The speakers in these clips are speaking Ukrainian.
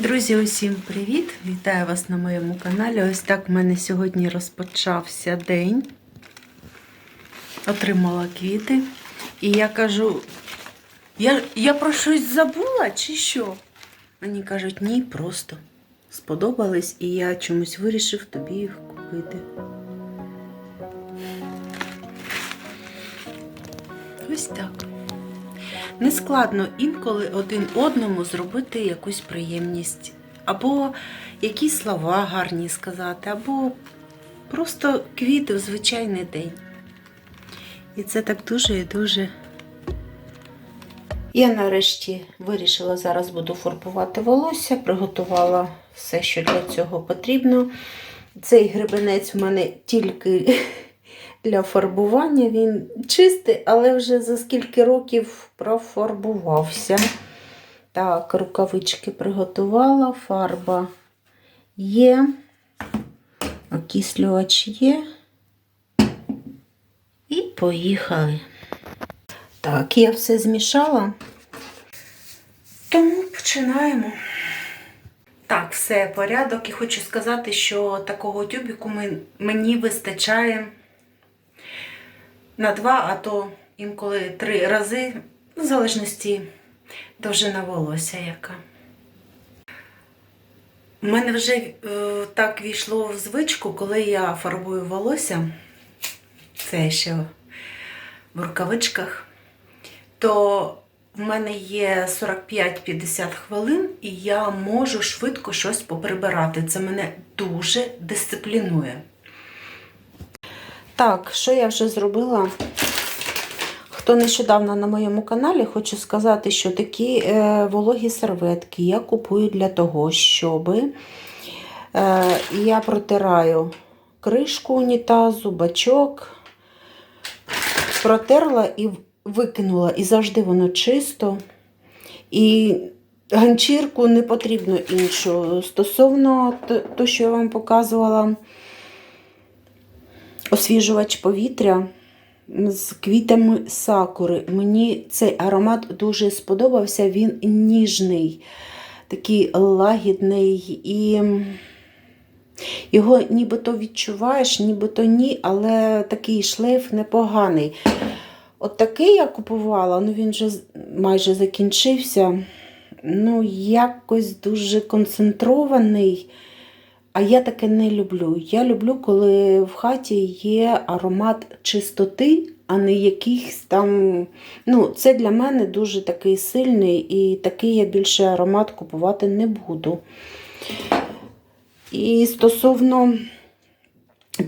Друзі, усім привіт! Вітаю вас на моєму каналі. Ось так в мене сьогодні розпочався день. Отримала квіти. І я кажу: я, я про щось забула чи що? Мені кажуть, ні, просто сподобались, і я чомусь вирішив тобі їх купити. Ось так. Нескладно інколи один одному зробити якусь приємність, або якісь слова гарні сказати, або просто квіти в звичайний день. І це так дуже і дуже. Я нарешті вирішила, зараз буду фарбувати волосся, приготувала все, що для цього потрібно. Цей гребенець в мене тільки для фарбування. Він чистий, але вже за скільки років профарбувався. Так, рукавички приготувала, фарба є, окислювач є. І поїхали. Так, я все змішала. Тому починаємо. Так, все, порядок. І хочу сказати, що такого тюбіку мені вистачає на два, а то інколи три рази, в залежності довжина волосся яка. У мене вже е, так війшло в звичку, коли я фарбую волосся, це ще в рукавичках, то в мене є 45-50 хвилин, і я можу швидко щось поприбирати. Це мене дуже дисциплінує. Так, що я вже зробила? Хто нещодавно на моєму каналі, хочу сказати, що такі е, вологі серветки я купую для того, щоб е, я протираю кришку унітазу, бачок, протерла і викинула, і завжди воно чисто. І ганчірку не потрібно іншу. Стосовно того, що я вам показувала, освіжувач повітря з квітами сакури. Мені цей аромат дуже сподобався, він ніжний, такий лагідний і його нібито відчуваєш, нібито ні, але такий шлейф непоганий. От такий я купувала, ну він вже майже закінчився. Ну, якось дуже концентрований. А я таке не люблю. Я люблю, коли в хаті є аромат чистоти, а не якихось там. Ну, Це для мене дуже такий сильний, і такий я більше аромат купувати не буду. І стосовно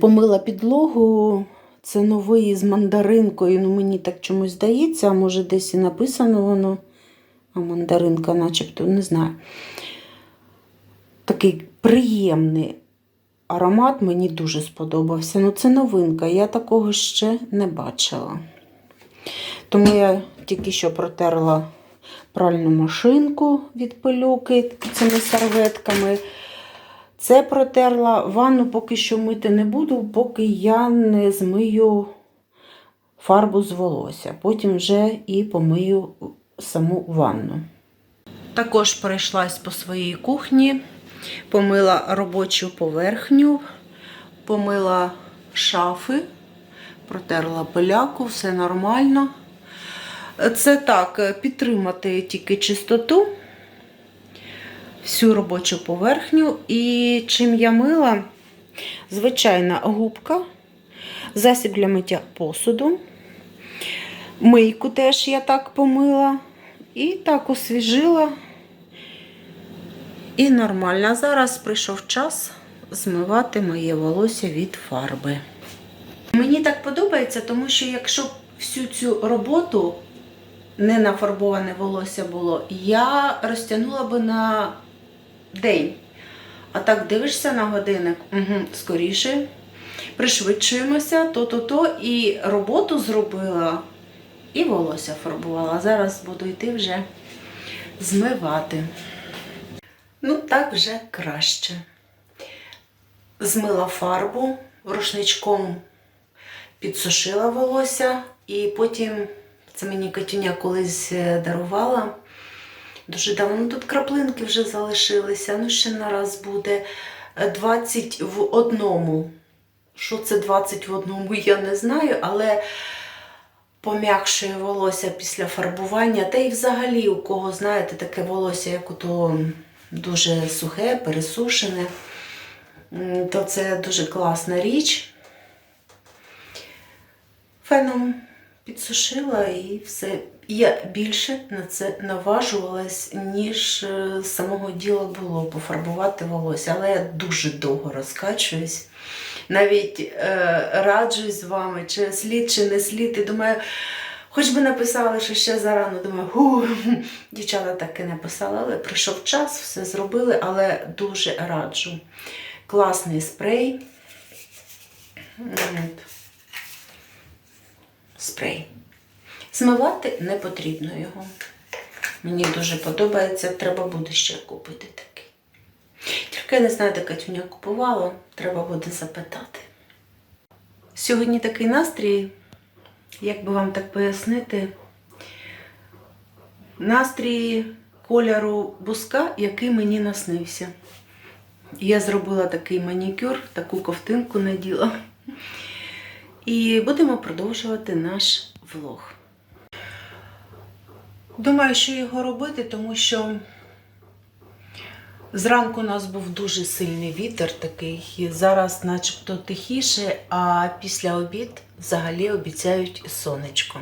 помила підлогу, це новий з мандаринкою. Ну, Мені так чомусь здається, а може десь і написано воно. А мандаринка, начебто, не знаю. Такий приємний аромат мені дуже сподобався. Ну, це новинка, я такого ще не бачила. Тому я тільки що протерла пральну машинку від пилюки цими серветками. Це протерла ванну поки що мити не буду, поки я не змию фарбу з волосся. Потім вже і помию саму ванну. Також пройшлась по своїй кухні, помила робочу поверхню, помила шафи, протерла пиляку, все нормально. Це так, підтримати тільки чистоту, всю робочу поверхню. І чим я мила, звичайна губка, засіб для миття посуду. Мийку теж я так помила. І так освіжила. І нормально. Зараз прийшов час змивати моє волосся від фарби. Мені так подобається, тому що якщо всю цю роботу не нафарбоване волосся було, я розтягнула би на день. А так дивишся на годинник, угу, скоріше, пришвидшуємося, то-то-то, і роботу зробила, і волосся фарбувала. Зараз буду йти вже змивати. Ну, так вже краще. Змила фарбу, рушничком підсушила волосся, і потім, це мені Катюня колись дарувала, Дуже давно тут краплинки вже залишилися. Ну, ще нараз буде Е, 20 в одному. Що це 20 в одному, я не знаю, але пом'якшує волосся після фарбування. Та й взагалі, у кого, знаєте, таке волосся, як ото дуже сухе, пересушене, то це дуже класна річ. Феном підсушила і все. Я більше на це наважувалась, ніж е, з самого діла було пофарбувати волосся, але я дуже довго розкачуюсь. Навіть е, раджусь з вами, чи слід, чи не слід. І думаю, хоч би написали, що ще зарано. Думаю, дівчата так і не писали, але прийшов час, все зробили, але дуже раджу. Класний спрей. Спрей. Змивати не потрібно його. Мені дуже подобається, треба буде ще купити такий. Тільки я не знаю, де Катюня купувала, треба буде запитати. Сьогодні такий настрій, як би вам так пояснити, настрій кольору буска, який мені наснився. Я зробила такий манікюр, таку ковтинку наділа. І будемо продовжувати наш влог. Думаю, що його робити, тому що зранку у нас був дуже сильний вітер такий, і зараз начебто тихіше, а після обід взагалі обіцяють сонечко.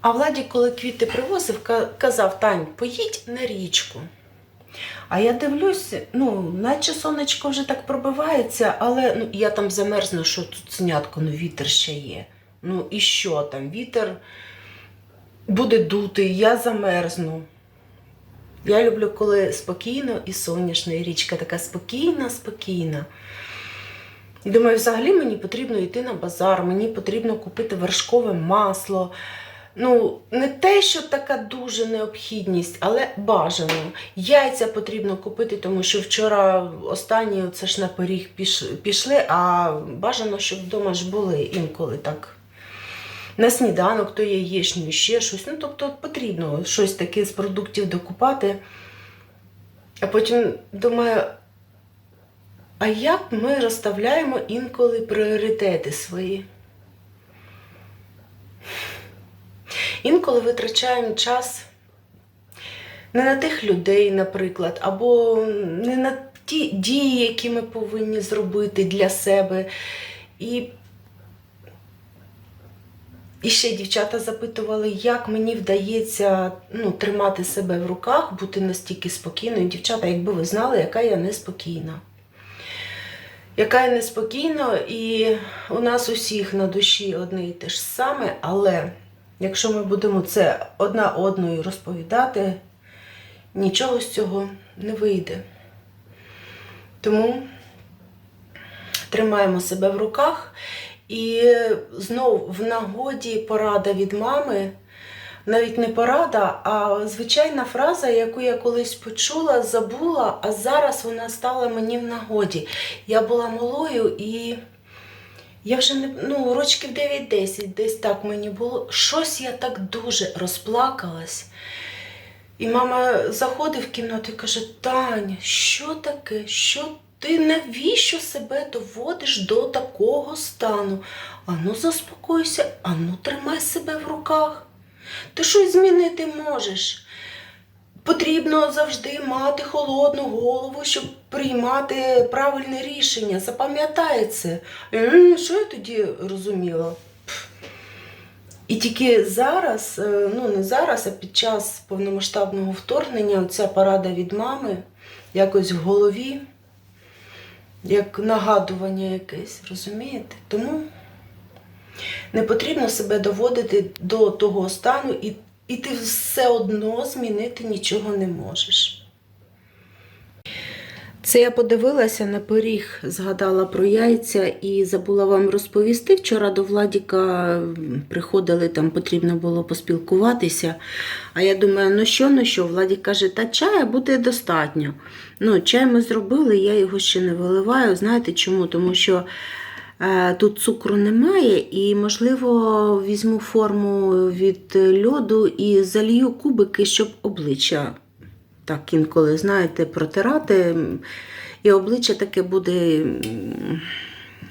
А Владі, коли квіти привозив, казав, Тань, поїдь на річку. А я дивлюсь, ну, наче сонечко вже так пробивається, але ну, я там замерзну, що тут снятко, ну вітер ще є. Ну і що там? Вітер буде дути, я замерзну. Я люблю, коли спокійно і сонячно, і річка така спокійна, спокійна. І думаю, взагалі мені потрібно йти на базар, мені потрібно купити вершкове масло. Ну, не те, що така дуже необхідність, але бажано. Яйця потрібно купити, тому що вчора останні це ж на пиріг пішли, а бажано, щоб вдома ж були інколи так. На сніданок, то яєчню, ще щось. Ну, тобто потрібно щось таке з продуктів докупати. А потім думаю, а як ми розставляємо інколи пріоритети свої? Інколи витрачаємо час не на тих людей, наприклад, або не на ті дії, які ми повинні зробити для себе. І, і ще дівчата запитували, як мені вдається ну, тримати себе в руках, бути настільки спокійною. Дівчата, якби ви знали, яка я неспокійна. Яка я неспокійна, і у нас усіх на душі одне і те ж саме, але якщо ми будемо це одна одною розповідати, нічого з цього не вийде. Тому тримаємо себе в руках. І знов в нагоді порада від мами, навіть не порада, а звичайна фраза, яку я колись почула, забула, а зараз вона стала мені в нагоді. Я була малою і я вже не ну, рочків 9-10, десь так мені було. Щось я так дуже розплакалась. І мама заходить в кімнату і каже: Таня, що таке? Що ти навіщо себе доводиш до такого стану? Ану, заспокойся, ану, тримай себе в руках. Ти щось змінити можеш. Потрібно завжди мати холодну голову, щоб приймати правильне рішення. Запам'ятай це. Що я тоді розуміла? І тільки зараз, е, ну не зараз, а під час повномасштабного вторгнення, ця порада від мами якось в голові, як нагадування якесь, розумієте? Тому не потрібно себе доводити до того стану, і, і ти все одно змінити нічого не можеш. Це я подивилася на пиріг, згадала про яйця і забула вам розповісти. Вчора до Владіка приходили, там потрібно було поспілкуватися. А я думаю, ну що, ну що, Владік каже, та чая буде достатньо. Ну, чай ми зробили, я його ще не виливаю. Знаєте чому? Тому що Тут цукру немає, і, можливо, візьму форму від льоду і залію кубики, щоб обличчя так інколи, знаєте, протирати. І обличчя таке буде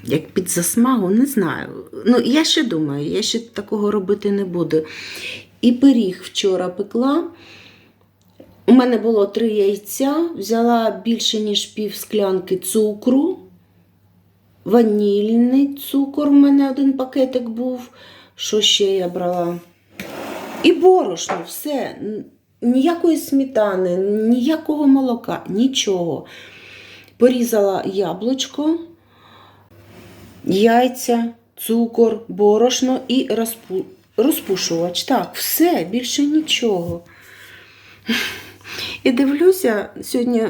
як під засмагу, не знаю. Ну, я ще думаю, я ще такого робити не буду. І пиріг вчора пекла. У мене було три яйця, взяла більше, ніж пів склянки цукру, ванільний цукор, у мене один пакетик був. Що ще я брала? І борошно, все. Ніякої сметани, ніякого молока, нічого. Порізала яблучко, яйця, цукор, борошно і розпу... розпушувач. Так, все, більше нічого. І дивлюся, сьогодні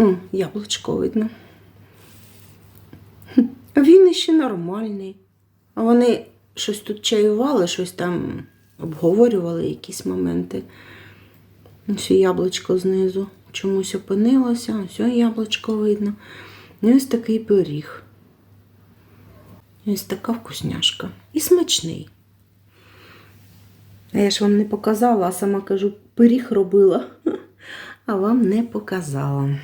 М, яблучко видно. Він іще нормальний. А вони щось тут чаювали, щось там обговорювали якісь моменти. Ось яблучко знизу чомусь опинилося, ось яблучко видно. І ось такий пиріг. Ось така вкусняшка. І смачний. А я ж вам не показала, а сама кажу, пиріг робила, а вам не показала.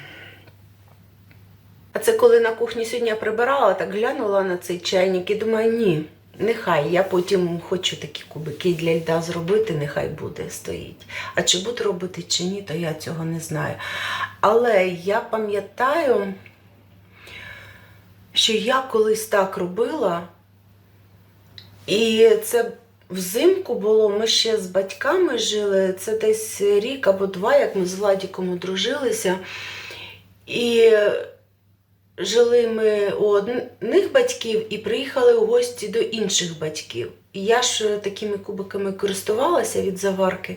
А це коли на кухні сьогодні я прибирала, так глянула на цей чайник і думаю, ні, нехай. Я потім хочу такі кубики для льда зробити, нехай буде стоїть. А чи буду робити, чи ні, то я цього не знаю. Але я пам'ятаю, що я колись так робила, і це взимку було, ми ще з батьками жили, це десь рік або два, як ми з Владіком одружилися. І жили ми у одних батьків і приїхали у гості до інших батьків. І я ж такими кубиками користувалася від заварки.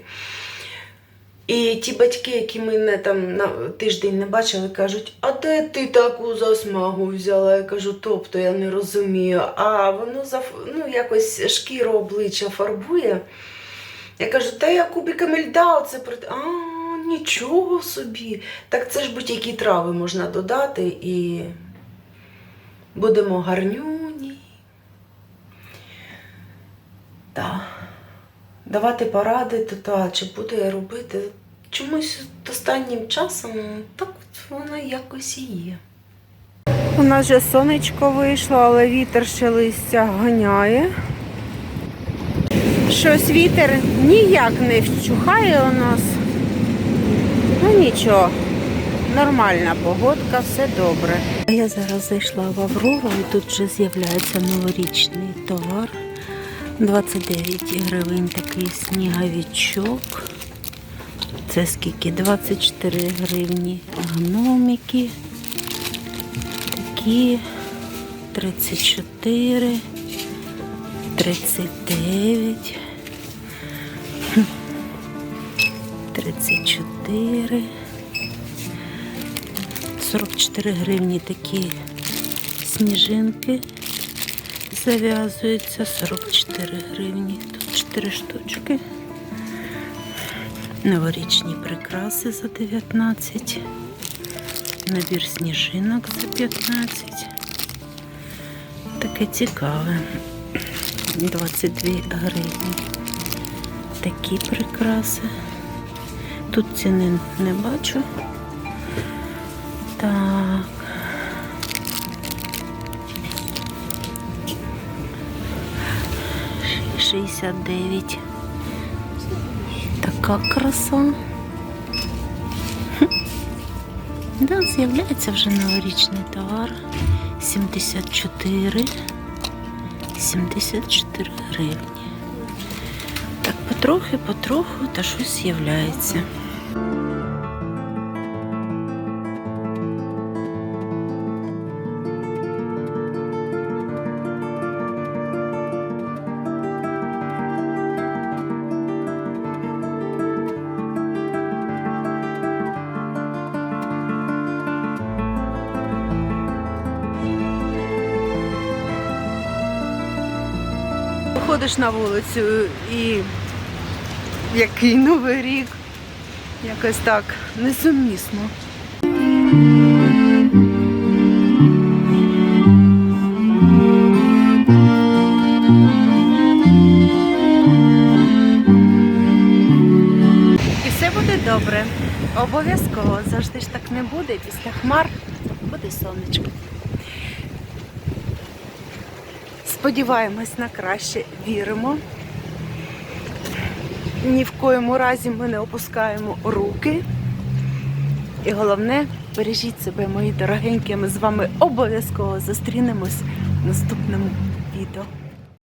І ті батьки, які мене там на тиждень не бачили, кажуть, а де ти таку засмагу взяла? Я кажу, тобто я не розумію. А воно ну, якось шкіру обличчя фарбує. Я кажу, та я кубиками льда оце при... А, нічого собі. Так це ж будь-які трави можна додати і будемо гарнюні. Так. Давати поради, то та, чи буду я робити. Чомусь останнім часом так воно якось і є. У нас вже сонечко вийшло, але вітер ще листя ганяє. Щось вітер ніяк не вщухає у нас. Ну нічого, нормальна погодка, все добре. Я зараз зайшла в Аврору і тут вже з'являється новорічний товар. 29 гривень такий сніговичок. Це скільки? 24 гривні гномики. Такі 34, 39, 34, 44 гривні такі сніжинки зав'язується 44 гривні. Тут 4 штучки. Новорічні прикраси за 19. Набір сніжинок за 15. Таке цікаве. 22 гривні. Такі прикраси. Тут ціни не бачу. Так. Шістдесят дев'ять. Така краса. Да, з'являється вже новорічний товар. 74. 74 гривні. Так, потрохи, потроху, та щось з'являється. Виходиш на вулицю і який новий рік. Якось так несумісно. І все буде добре. Обов'язково завжди ж так не буде. Після хмар буде сонечко. Сподіваємось на краще, віримо. Ні в коєму разі ми не опускаємо руки. І головне, бережіть себе, мої дорогенькі. Ми з вами обов'язково зустрінемось в наступному.